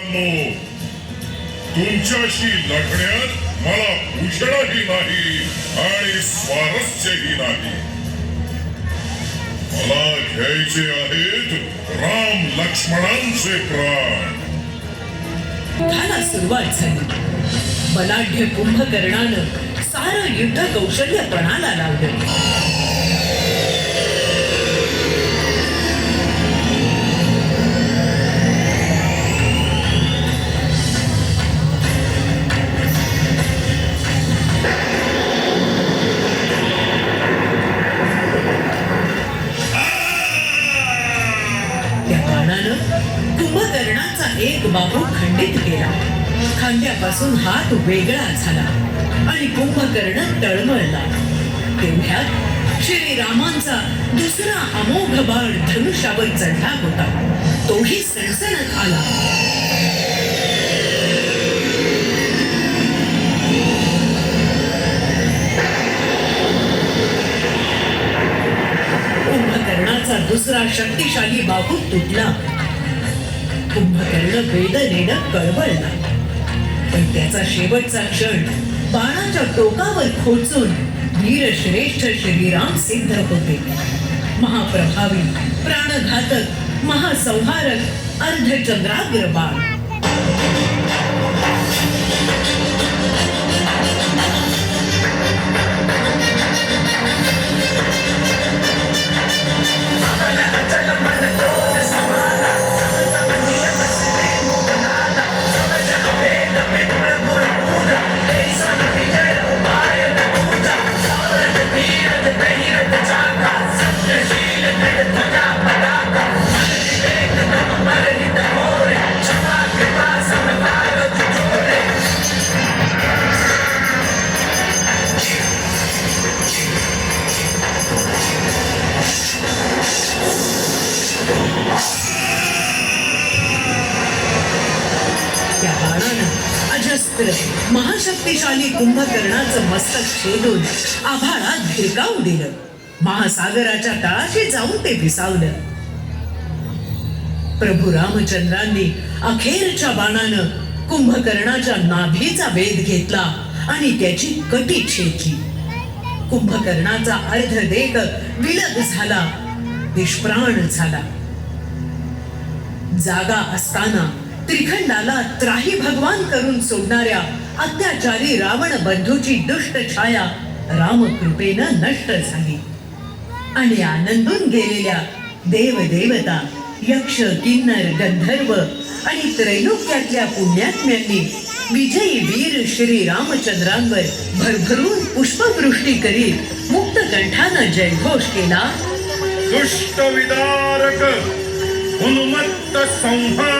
हो. तुमच्याशी लढण्यात मला भूषणही नाही आणि स्वारस्यही नाही. मला घ्यायचे आहेत राम लक्ष्मणांचे प्राण. सुरुवात झाली. बलाढ्य कुंभकर्णानं सारं युद्ध कौशल्य पणाला लावलं. कुंभकर्णाचा एक बाहू खंडित केला खांद्यापासून हात वेगळा झाला आणि कुंभकर्ण तळमळला. तेवढ्यात श्रीरामांचा दुसरा अमोघ बाण धनुष्यावर चढला होता. तोही सणसणत आला. कुंभकर्णाचा दुसरा शक्तिशाली बाहू तुटला. कुंभकर्ण वेदनेनं कळवळला पण त्याचा शेवटचा क्षण बाणाच्या टोकावर खोचून वीरश्रेष्ठ श्रीराम सिद्ध होते. महाप्रभावी प्राणघातक महासंहारक अर्धचंद्राग्र बाण मात्र महाशक्तिशाली कुंभकर्णाचं मस्तक छेदून आभाळात भिरकावून दिलं. महासागराच्या तळाशी जाऊन ते भिसावलं प्रभू रामचंद्रांनी अखेरच्या बाणानं कुंभकर्णाच्या नाभीचा वेध घेतला आणि त्याची कटी छेदली. कुंभकर्णाचा अर्ध देह विलग झाला निष्प्राण झाला. जागा असताना त्रिखंडाला त्राही भगवान करून सोडणाऱ्या अत्याचारी रावण बंधूची दुष्ट छाया रामकृपेनं नष्ट झाली. आणि आनंदून गेलेल्या देवदेवता यक्ष किन्नर गंधर्व आणि त्रैलोक्यातल्या पुण्यात्म्यांनी विजयी वीर श्री रामचंद्रांवर भरभरून पुष्पवृष्टी करीत मुक्त कंठानं जयघोष केला. दुष्ट विदारक हनुमत्त संहारक